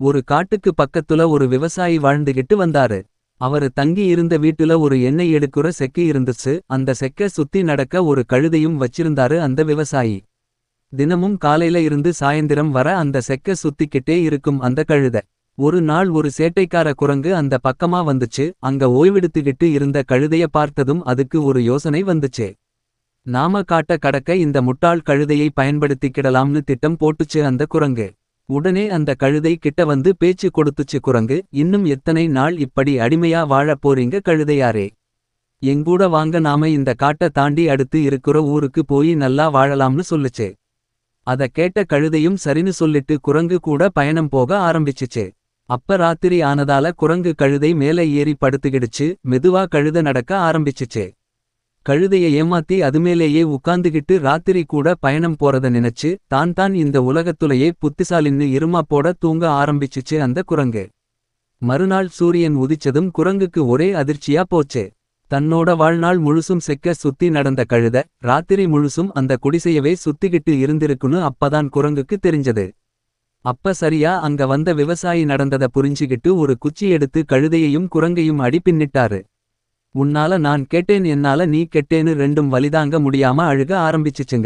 ஒரு காட்டுக்கு பக்கத்துல ஒரு விவசாயி வாழ்ந்துகிட்டு வந்தாரு. அவரு தங்கி இருந்த வீட்டுல ஒரு எண்ணெய் எடுக்கிற செக்கு இருந்துச்சு. அந்த செக்க சுத்தி நடக்க ஒரு கழுதையும் வச்சிருந்தாரு அந்த விவசாயி. தினமும் காலையில இருந்து சாயந்திரம் வர அந்த செக்க சுத்திக்கிட்டே இருக்கும் அந்த கழுத. ஒரு நாள் ஒரு சேட்டைக்கார குரங்கு அந்த பக்கமா வந்துச்சு. அங்க ஓய்வெடுத்துக்கிட்டு இருந்த கழுதைய பார்த்ததும் அதுக்கு ஒரு யோசனை வந்துச்சு. நாம காட்ட கடக்க இந்த முட்டாள் கழுதையை பயன்படுத்திக்கிடலாம்னு திட்டம் போட்டுச்சு அந்த குரங்கு. உடனே அந்த கழுதை கிட்ட வந்து பேச்சு கொடுத்துச்சு குரங்கு. இன்னும் எத்தனை நாள் இப்படி அடிமையா வாழப் போறீங்க கழுதையாரே. எங்கூட வாங்க நாம இந்த காட்டை தாண்டி அடுத்து இருக்கிற ஊருக்கு போய் நல்லா வாழலாம்னு சொல்லுச்சு. அத கேட்ட கழுதையும் சரின்னு சொல்லிட்டு குரங்கு கூட பயணம் போக ஆரம்பிச்சுச்சு. அப்ப ராத்திரி ஆனதால குரங்கு கழுதை மேல ஏறி படுத்துக்கிடுச்சு. மெதுவா கழுத நடக்க ஆரம்பிச்சுச்சு. கழுதைய ஏமாத்தி அதுமேலேயே உட்காந்துகிட்டு ராத்திரி கூட பயணம் போறத நினைச்சு. தான் தான் இந்த உலகத்துலயே புத்திசாலின்னு இருமா போட தூங்க ஆரம்பிச்சுச்சு அந்த குரங்கு. மறுநாள் சூரியன் உதிச்சதும் குரங்குக்கு ஒரே அதிர்ச்சியா போச்சு. தன்னோட வாழ்நாள் முழுசும் செக்க சுத்தி நடந்த கழுத. ராத்திரி முழுசும் அந்த குடிசையவே சுத்திக்கிட்டு இருந்திருக்குன்னு அப்பதான் குரங்குக்கு தெரிஞ்சது. அப்ப சரியா அங்க வந்த விவசாயி நடந்தத புரிஞ்சுகிட்டு ஒரு குச்சி எடுத்து கழுதையையும் குரங்கையும் அடி பின்னிட்டாரு. உன்னால நான் கேட்டேன் என்னால நீ கெட்டேன்னு ரெண்டும் வலிதாங்க முடியாம அழுக ஆரம்பிச்சுச்சுங்க.